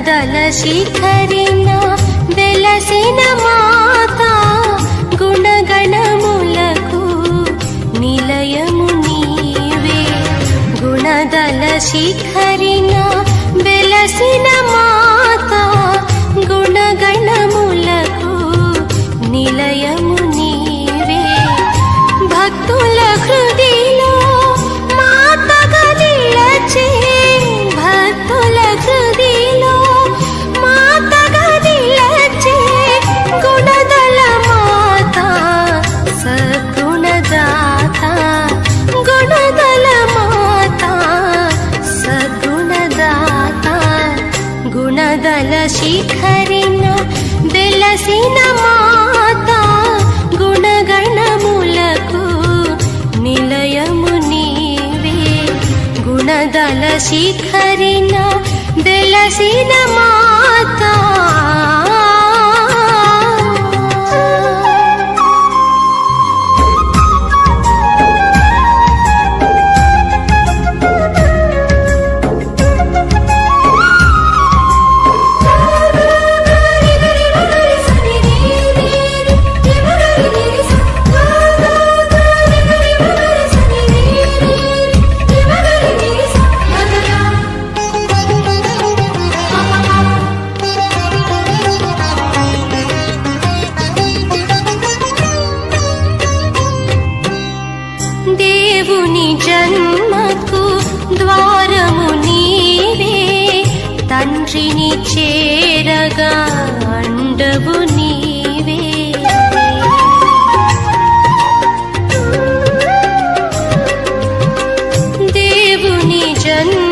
గుణదల శిఖరిన వెలసిన మాత గుణగణములకు నిలయము నీవే గుణదల శిఖరిన వెలసిన మాత శిఖరిన వెలసిన మాత గుణగణములకు నిలయము నీవే. గుణదల శిఖరిన వెలసిన మాతా దేవుని జన్మకు ద్వారము నీవే. తండ్రిని చేరగా అండవు నీవే. దేవుని జన్మ